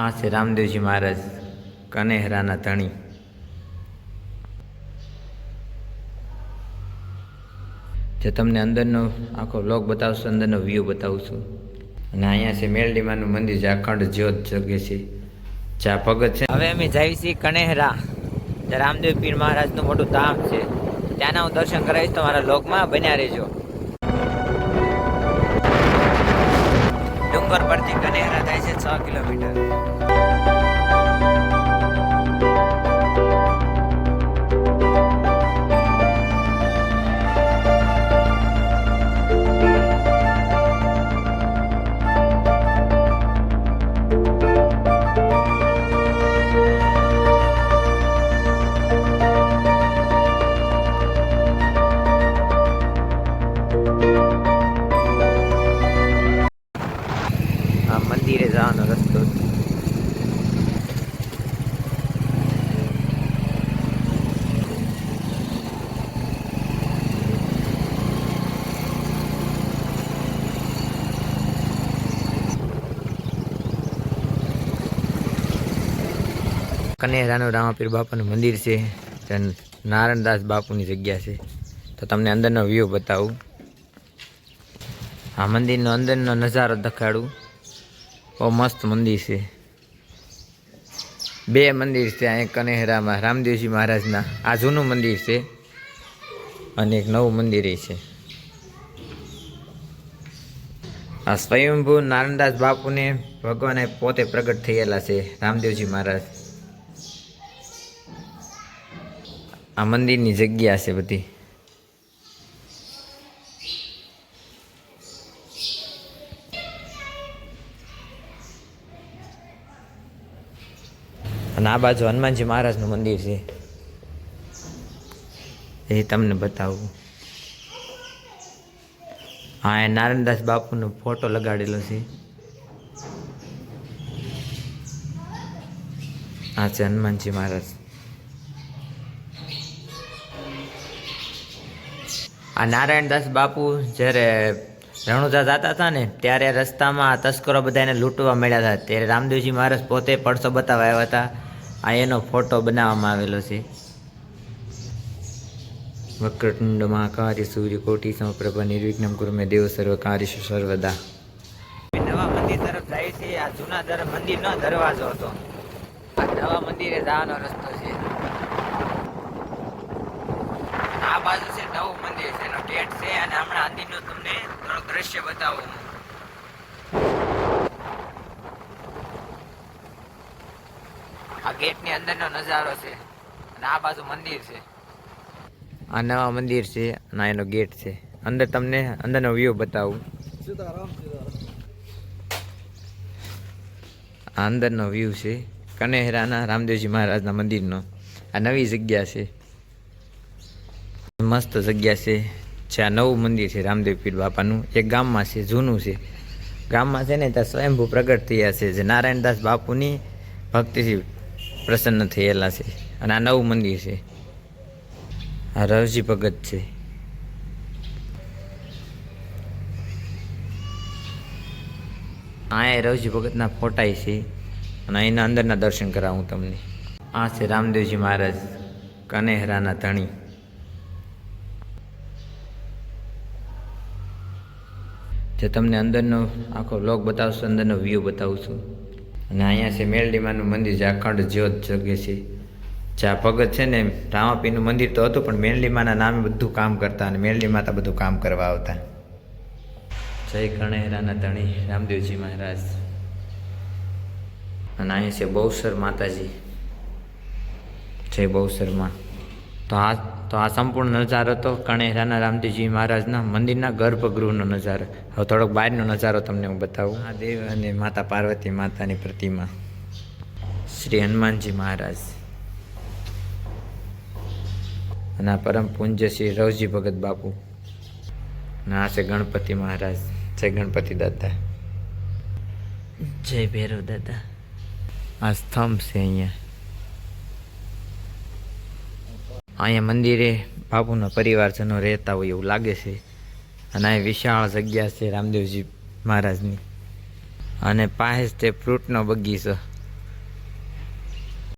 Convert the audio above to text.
આ છે રામદેવજી મહારાજ કનેહરાના ધણી. જે તમને અંદરનો આખો લોક બતાવશું, અંદરનો વ્યૂ બતાવું છું અને અહીંયા છે મેલડીમાનું મંદિર જે અખંડ જ્યોત જગે છે. જ્યાં પગત છે. હવે અમે જઈએ છીએ કનેહરા, જ્યાં રામદેવ પીર મહારાજનું મોટું ધામ છે. ત્યાંના હું દર્શન કરાવીશ, તમારા લોકમાં બન્યા રહેજો. પરથી કનેહરા થાય છે છ કિલોમીટર. જવાનો રસ્તો કનેરાનું રામાપીર બાપાનું મંદિર છે નારાયણદાસ બાપુની જગ્યા છે. તો તમને અંદરનો વ્યૂ બતાવું. આ મંદિરનો અંદરનો નજારો દેખાડું. બહુ મસ્ત મંદિર છે. બે મંદિર છે અહીં કનેહરામાં, રામદેવજી મહારાજના. આ જૂનું મંદિર છે અને એક નવું મંદિર એ છે. આ સ્વયંભૂ નારાયણદાસ બાપુને ભગવાને પોતે પ્રગટ થયેલા છે, રામદેવજી મહારાજ. આ મંદિરની જગ્યા છે બધી. અને આ બાજુ હનુમાનજી મહારાજનું મંદિર છે. એ તમને બતાવું. હા, એ નારાયણદાસ બાપુનો ફોટો લગાડેલો છે. આ છે હનુમાનજી મહારાજ. આ નારાયણદાસ બાપુ જ્યારે રણુજા જતા હતા ને, ત્યારે રસ્તામાં તસ્કરો બધાને લૂંટવા મળ્યા હતા. ત્યારે રામદેવજી મહારાજ પોતે પડસો બતાવવા આવ્યા હતા. આ એનો ફોટો બનાવવામાં આવેલો છે. વક્રતુંડ મહાકાર્ય સૂર્ય કોટી સમપ્રભા નિર્વિઘ્નમ ગુરુ દેવ સર્વ કાર્ય સર્વદા. નવા મંદિર તરફ જાય છે. આ જૂના દર મંદિરનો દરવાજો હતો. આ નવા મંદિરે જવાનો રસ્તો છે. આ બાજુ છે નવું મંદિર. છે એનો ગેટ છે અને હમણાં અંદરનું તમને દ્રશ્ય બતાવું આ ગેટની અંદરનો નજારો છે. અને આ બાજુ મંદિર છે. આ નવા મંદિર છે અને એનો ગેટ છે. અંદર તમને, અંદરનો વ્યૂ બતાવું. આ અંદરનો વ્યૂ છે. કનેહરાના રામદેવજી મહારાજના મંદિરનો. આ નવી જગ્યા છે. મસ્ત જગ્યા છે. જ્યાં નવું મંદિર છે રામદેવ પીર બાપાનું. એક ગામમાં છે, જૂનું છે. ગામમાં છે ને ત્યાં સ્વયંભૂ પ્રગટ થયા છે. જે નારાયણદાસ બાપુની ભક્તિથી પ્રસન્ન થયેલા છે અને આ નવું મંદિર છે. આ રવજી ભગત છે. આ રવજી ભગતના ફોટા છે અને અહીંના અંદરના દર્શન કરાવું તમને. આ છે રામદેવજી મહારાજ કનેહરાના ધણી. જે તમને અંદરનો આખો બ્લોગ બતાવશું, અંદરનો વ્યૂ બતાવું છું અને અહીંયા છે મેલડીમાનું મંદિર જે અખંડ જ્યોત જગે છે. જ્યાં ભગત છે ને રામાપીનું મંદિર તો હતું પણ મેલડીમાના નામે બધું કામ કરતા અને મેલડી માતા બધું કામ કરવા આવતા. જય કણેરાના ધણી રામદેવજી મહારાજ. અને અહીંયા છે બહુસર માતાજી. જય બહુસરમાં તો આ તો આ સંપૂર્ણ નજારો તો કણેરાના રામદેવજી મહારાજના મંદિરના ગર્ભગૃહનો નજારો. હવે થોડોક બહારનો નજારો તમને હું બતાવું. આ દેવ અને માતા પાર્વતી માતાની પ્રતિમા. શ્રી હનુમાનજી મહારાજ. અને આ પરમ પૂજ્ય શ્રી રવજી ભગત બાપુ. અને આ છે ગણપતિ મહારાજ. જય ગણપતિ દાદા. જય ભૈરવ દાદા. આ સ્તંભ છે અહીંયા. અહીંયા મંદિરે બાપુના પરિવારજનો રહેતા હોય એવું લાગે છે. અને અહીં વિશાળ જગ્યા છે રામદેવજી મહારાજની. અને પાસે તે ફ્રૂટનો બગીચો.